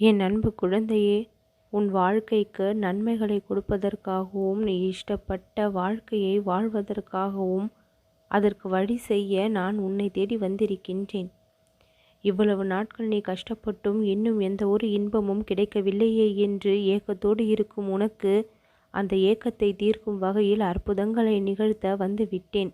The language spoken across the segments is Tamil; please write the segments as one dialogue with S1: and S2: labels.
S1: என் அன்பு குழந்தையே உன் வாழ்க்கைக்கு நன்மைகளை கொடுப்பதற்காகவும் நீ இஷ்டப்பட்ட வாழ்க்கையை வாழ்வதற்காகவும் அதற்கு வழி செய்ய நான் உன்னை தேடி வந்திருக்கின்றேன். இவ்வளவு நாட்கள் நீ கஷ்டப்பட்டும் இன்னும் எந்த ஒரு இன்பமும் கிடைக்கவில்லையே என்று ஏக்கத்தோடு இருக்கும் உனக்கு அந்த ஏக்கத்தை தீர்க்கும் வகையில் அற்புதங்களை நிகழ்த்த வந்து விட்டேன்.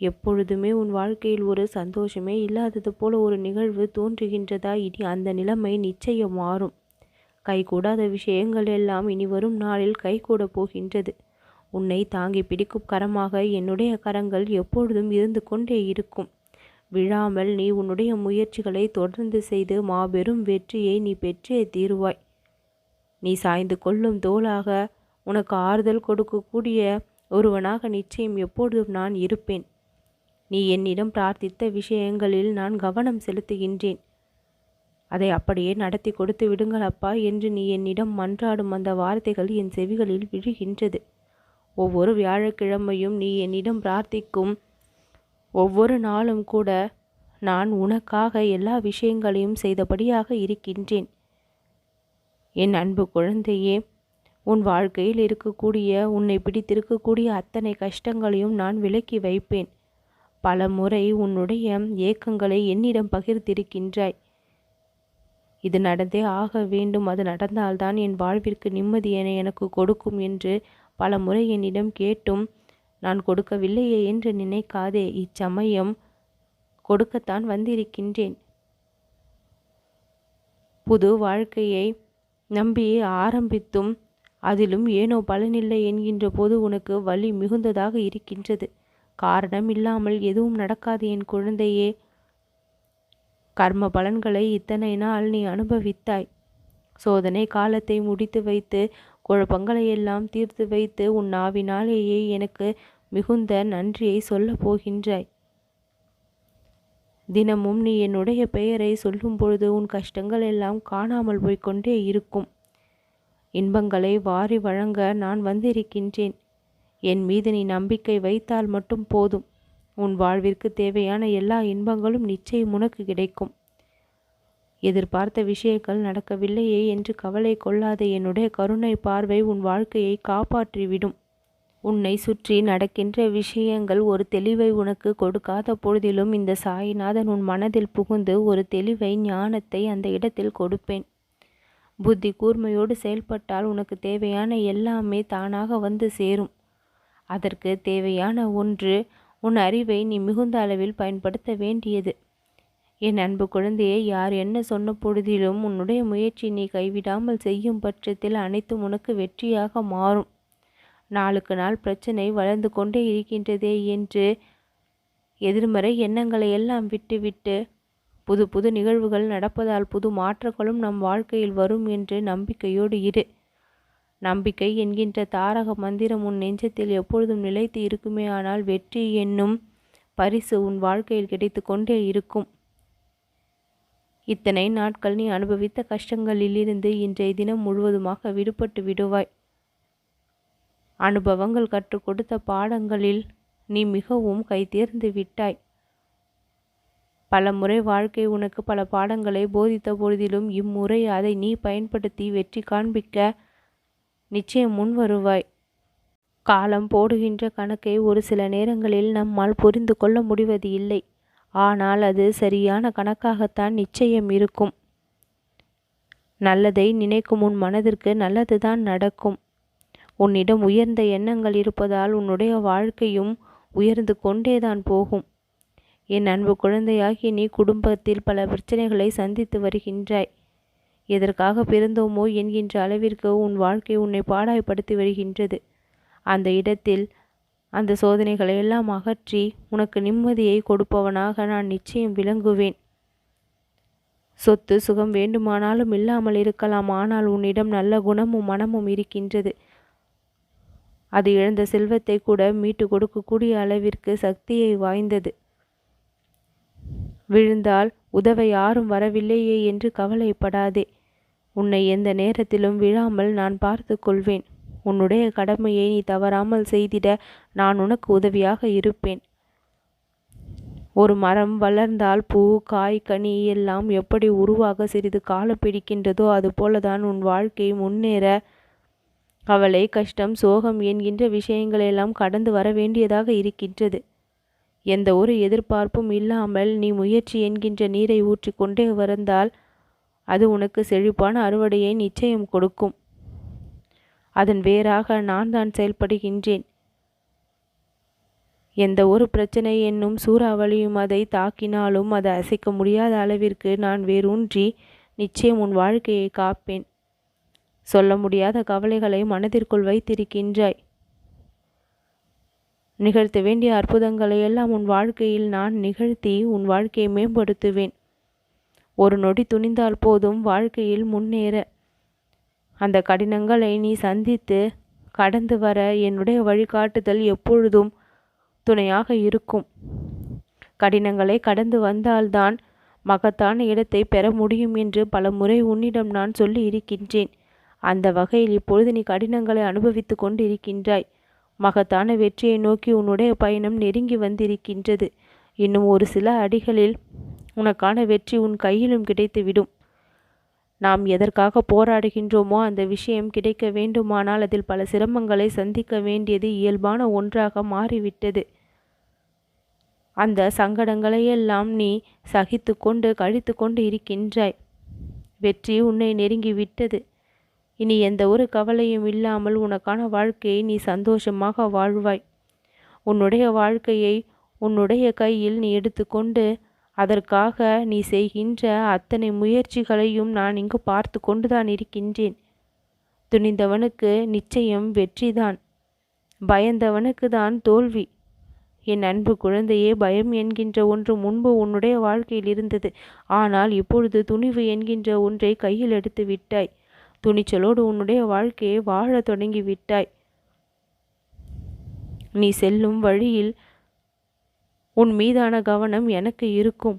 S1: எப்பொழுதுமே உன் வாழ்க்கையில் ஒரு சந்தோஷமே இல்லாதது போல ஒரு நிகழ்வு தோன்றுகின்றதா? இனி அந்த நிலைமை நிச்சயம் மாறும். கைகூடாத விஷயங்கள் எல்லாம் இனி வரும் நாளில் கைகூட போகின்றது. உன்னை தாங்கி பிடிக்கும் கரமாக என்னுடைய கரங்கள் எப்பொழுதும் இருந்து கொண்டே இருக்கும். விழாமல் நீ உன்னுடைய முயற்சிகளை தொடர்ந்து செய்து மாபெரும் வெற்றியை நீ பெற்றே தீருவாய். நீ சாய்ந்து கொள்ளும் தோளாக உனக்கு ஆறுதல் கொடுக்கக்கூடிய ஒருவனாக நிச்சயம் எப்பொழுதும் நான் இருப்பேன். நீ என்னிடம் பிரார்த்தித்த விஷயங்களில் நான் கவனம் செலுத்துகின்றேன். அதை அப்படியே நடத்தி கொடுத்து விடுங்கள் அப்பா என்று நீ என்னிடம் மன்றாடும் அந்த வார்த்தைகள் என் செவிகளில் விழுகின்றது. ஒவ்வொரு வியாழக்கிழமையும் நீ என்னிடம் பிரார்த்திக்கும் ஒவ்வொரு நாளும் கூட நான் உனக்காக எல்லா விஷயங்களையும் செய்தபடியாக இருக்கின்றேன். என் அன்பு குழந்தையே உன் வாழ்க்கையில் இருக்கக்கூடிய உன்னை பிடித்திருக்கக்கூடிய அத்தனை கஷ்டங்களையும் நான் விலக்கி வைப்பேன். பல முறை உன்னுடைய ஏக்கங்களை என்னிடம் பகிர்ந்திருக்கின்றாய். இது நடந்தே ஆக வேண்டும். அது நடந்தால்தான் என் வாழ்விற்கு நிம்மதி என எனக்கு கொடுக்கும் என்று பல முறை என்னிடம் கேட்டும். நான் கொடுக்கவில்லையே என்று நினைக்காதே. இச்சமயம் கொடுக்கத்தான் வந்திருக்கின்றேன். புது வாழ்க்கையை நம்பி ஆரம்பித்தும் அதிலும் ஏனோ பலனில்லை என்கின்ற போது உனக்கு வலி மிகுந்ததாக இருக்கின்றது. காரணம் இல்லாமல் எதுவும் நடக்காது என் குழந்தையே. கர்ம பலன்களை இத்தனை நாள் நீ அனுபவித்தாய். சோதனை காலத்தை முடித்து வைத்து குழப்பங்களை எல்லாம் தீர்த்து வைத்து உன் நாவினாலேயே எனக்கு மிகுந்த நன்றியை சொல்லப் போகின்றாய். தினமும் நீ என்னுடைய பெயரை சொல்லும் பொழுது உன் கஷ்டங்கள் எல்லாம் காணாமல் போய்கொண்டே இருக்கும். இன்பங்களை வாரி வழங்க நான் வந்திருக்கின்றேன். என் மீது நீ நம்பிக்கை வைத்தால் மட்டும் போதும். உன் வாழ்விற்கு தேவையான எல்லா இன்பங்களும் நிச்சயம் உனக்கு கிடைக்கும். எதிர்பார்த்த விஷயங்கள் நடக்கவில்லையே என்று கவலை கொள்ளாத. என்னுடைய கருணை பார்வை உன் வாழ்க்கையை காப்பாற்றிவிடும். உன்னை சுற்றி நடக்கின்ற விஷயங்கள் ஒரு தெளிவை உனக்கு கொடுக்காத பொழுதிலும் இந்த சாயிநாதன் உன் மனதில் புகுந்து ஒரு தெளிவை ஞானத்தை அந்த இடத்தில் கொடுப்பேன். புத்தி கூர்மையோடு செயல்பட்டால் உனக்கு தேவையான எல்லாமே தானாக வந்து சேரும். அதற்கு தேவையான ஒன்று உன் அறிவை நீ மிகுந்த அளவில் பயன்படுத்த வேண்டியது. என் அன்பு குழந்தையை யார் என்ன சொன்ன பொழுதிலும் உன்னுடைய முயற்சி நீ கைவிடாமல் செய்யும் பட்சத்தில் அனைத்தும் உனக்கு வெற்றியாக மாறும். நாளுக்கு நாள் பிரச்சனை வளர்ந்து கொண்டே இருக்கின்றதே என்று எதிர்மறை எண்ணங்களை எல்லாம் விட்டுவிட்டு புது புது நிகழ்வுகள் நடப்பதால் புது மாற்றங்களும் நம் வாழ்க்கையில் வரும் என்று நம்பிக்கையோடு இரு. நம்பிக்கை என்கின்ற தாரக மந்திரம் உன் நெஞ்சத்தில் எப்பொழுதும் நிலைத்து இருக்குமே ஆனால் வெற்றி என்னும் பரிசு உன் வாழ்க்கையில் கிடைத்து கொண்டே இருக்கும். இத்தனை நாட்கள் நீ அனுபவித்த கஷ்டங்களிலிருந்து இன்றைய தினம் முழுவதுமாக விடுபட்டு விடுவாய். அனுபவங்கள் கற்றுக் கொடுத்த பாடங்களில் நீ மிகவும் கைதேர்ந்து விட்டாய். பல முறை வாழ்க்கை உனக்கு பல பாடங்களை போதித்த பொழுதிலும் இம்முறை அதை நீ பயன்படுத்தி வெற்றி காண்பிக்க நிச்சயம் முன் வருவாய். காலம் போடுகின்ற கணக்கை ஒரு சில நேரங்களில் நம்மால் புரிந்து கொள்ள முடிவது இல்லை. ஆனால் அது சரியான கணக்காகத்தான் நிச்சயம் இருக்கும். நல்லதை நினைக்கும் உன் மனதிற்கு நல்லதுதான் நடக்கும். உன்னிடம் உயர்ந்த எண்ணங்கள் இருப்பதால் உன்னுடைய வாழ்க்கையும் உயர்ந்து கொண்டேதான் போகும். என் அன்பு குழந்தையாகி நீ குடும்பத்தில் பல பிரச்சனைகளை சந்தித்து வருகின்றாய். எதற்காக பிறந்தோமோ என்கின்ற அளவிற்கு உன் வாழ்க்கை உன்னை பாடாய்ப்படுத்தி வருகின்றது. அந்த இடத்தில் அந்த சோதனைகளை எல்லாம் அகற்றி உனக்கு நிம்மதியை கொடுப்பவனாக நான் நிச்சயம் விளங்குவேன். சொத்து சுகம் வேண்டுமானாலும் இல்லாமல் இருக்கலாம். ஆனால் உன்னிடம் நல்ல குணமும் மனமும் இருக்கின்றது. அது இழந்த செல்வத்தை கூட மீட்டு கொடுக்கக்கூடிய அளவிற்கு சக்தியை வாய்ந்தது. விழுந்தால் உதவ யாரும் வரவில்லையே என்று கவலைப்படாதே. உன்னை எந்த நேரத்திலும் விழாமல் நான் பார்த்து கொள்வேன். உன்னுடைய கடமையை நீ தவறாமல் செய்திட நான் உனக்கு உதவியாக இருப்பேன். ஒரு மரம் வளர்ந்தால் பூ காய் கனி எல்லாம் எப்படி உருவாக சிறிது காலம் பிடிக்கின்றதோ அதுபோலதான் உன் வாழ்க்கை முன்னேற கவலை கஷ்டம் சோகம் என்கின்ற விஷயங்களெல்லாம் கடந்து வர வேண்டியதாக இருக்கின்றது. எந்த ஒரு எதிர்பார்ப்பும் இல்லாமல் நீ முயற்சி என்கின்ற நீரை ஊற்றிக்கொண்டே வந்தால் அது உனக்கு செழிப்பான அறுவடையை நிச்சயம் கொடுக்கும். அதன் வேறாக நான் தான் செயல்படுகின்றேன். எந்த ஒரு பிரச்சனை என்னும் சூறாவளியும் அதை தாக்கினாலும் அதை அசைக்க முடியாத அளவிற்கு நான் வேரூன்றி நிச்சயம் உன் வாழ்க்கையை காப்பேன். சொல்ல முடியாத கவலைகளை மனதிற்குள் வைத்திருக்கின்றாய். நிகழ்த்த வேண்டிய அற்புதங்களை எல்லாம் உன் வாழ்க்கையில் நான் நிகழ்த்தி உன் வாழ்க்கையை மேம்படுத்துவேன். ஒரு நொடி துணிந்தால் போதும் வாழ்க்கையில் முன்னேற. அந்த கடினங்களை நீ சந்தித்து கடந்து வர என்னுடைய வழிகாட்டுதல் எப்பொழுதும் துணையாக இருக்கும். கடினங்களை கடந்து வந்தால்தான் மகத்தான இடத்தை பெற முடியும் என்று பல முறை உன்னிடம் நான் சொல்லி இருக்கின்றேன். அந்த வகையில் இப்பொழுது நீ கடினங்களை அனுபவித்து கொண்டு இருக்கின்றாய் மகத்தான வெற்றியை நோக்கி உன்னுடைய பயணம் நெருங்கி வந்திருக்கின்றது. இன்னும் ஒரு சில அடிகளில் உனக்கான வெற்றி உன் கையிலும் கிடைத்துவிடும். நாம் எதற்காக போராடுகின்றோமோ அந்த விஷயம் கிடைக்க வேண்டுமானால் அதில் பல சிரமங்களை சந்திக்க வேண்டியது இயல்பான ஒன்றாக மாறிவிட்டது. அந்த சங்கடங்களையெல்லாம் நீ சகித்து கொண்டு கழித்து கொண்டு இருக்கின்றாய். வெற்றி உன்னை நெருங்கி விட்டது இனி எந்த ஒரு கவலையும் இல்லாமல் உனக்கான வாழ்க்கையை நீ சந்தோஷமாக வாழ்வாய். உன்னுடைய வாழ்க்கையை உன்னுடைய கையில் நீ எடுத்துக்கொண்டு அதற்காக நீ செய்கின்ற அத்தனை முயற்சிகளையும் நான் இங்கு பார்த்து கொண்டுதான் இருக்கின்றேன். துணிந்தவனுக்கு நிச்சயம் வெற்றிதான். பயந்தவனுக்கு தான் தோல்வி. என் அன்பு குழந்தையே பயம் என்கின்ற ஒன்று முன்பு உன்னுடைய வாழ்க்கையில் இருந்தது. ஆனால் இப்பொழுது துணிவு என்கின்ற ஒன்றை கையில் எடுத்து விட்டாய். துணிச்சலோடு உன்னுடைய வாழ்க்கையை வாழத் தொடங்கி விட்டாய். நீ செல்லும் வழியில் உன் மீதான கவனம் எனக்கு இருக்கும்.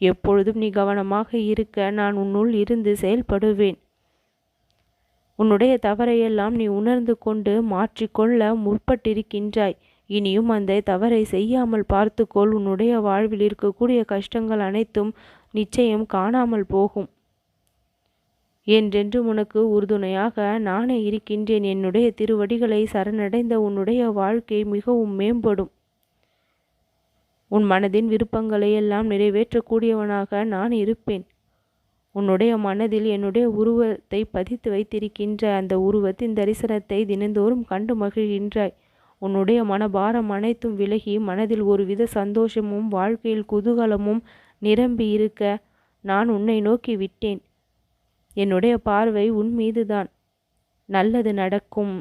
S1: எப்பொழுதும் நீ கவனமாக இருக்க நான் உன்னுள் இருந்து செயல்படுவேன். உன்னுடைய தவறையெல்லாம் நீ உணர்ந்து கொண்டு மாற்றிக்கொள்ள முற்பட்டிருக்கின்றாய். இனியும் அந்த தவறை செய்யாமல் பார்த்துக்கொள். உன்னுடைய வாழ்வில் இருக்கக்கூடிய கஷ்டங்கள் அனைத்தும் நிச்சயம் காணாமல் போகும். என்றென்று உனக்கு உறுதுணையாக நானே இருக்கின்றேன். என்னுடைய திருவடிகளை சரணடைந்த உன்னுடைய வாழ்க்கை மிகவும் மேம்படும். உன் மனதின் விருப்பங்களை எல்லாம் நிறைவேற்றக்கூடியவனாக நான் இருப்பேன். உன்னுடைய மனதில் என்னுடைய உருவத்தை பதித்து வைத்திருக்கின்ற அந்த உருவத்தின் தரிசனத்தை தினந்தோறும் கண்டு மகிழ்கின்றாய். உன்னுடைய மனபாரம் அனைத்தும் விலகி மனதில் ஒருவித சந்தோஷமும் வாழ்க்கையில் குதூகலமும் நிரம்பி இருக்க நான் உன்னை நோக்கி விட்டேன். என்னுடைய பார்வை உன் மீதுதான். நல்லது நடக்கும்.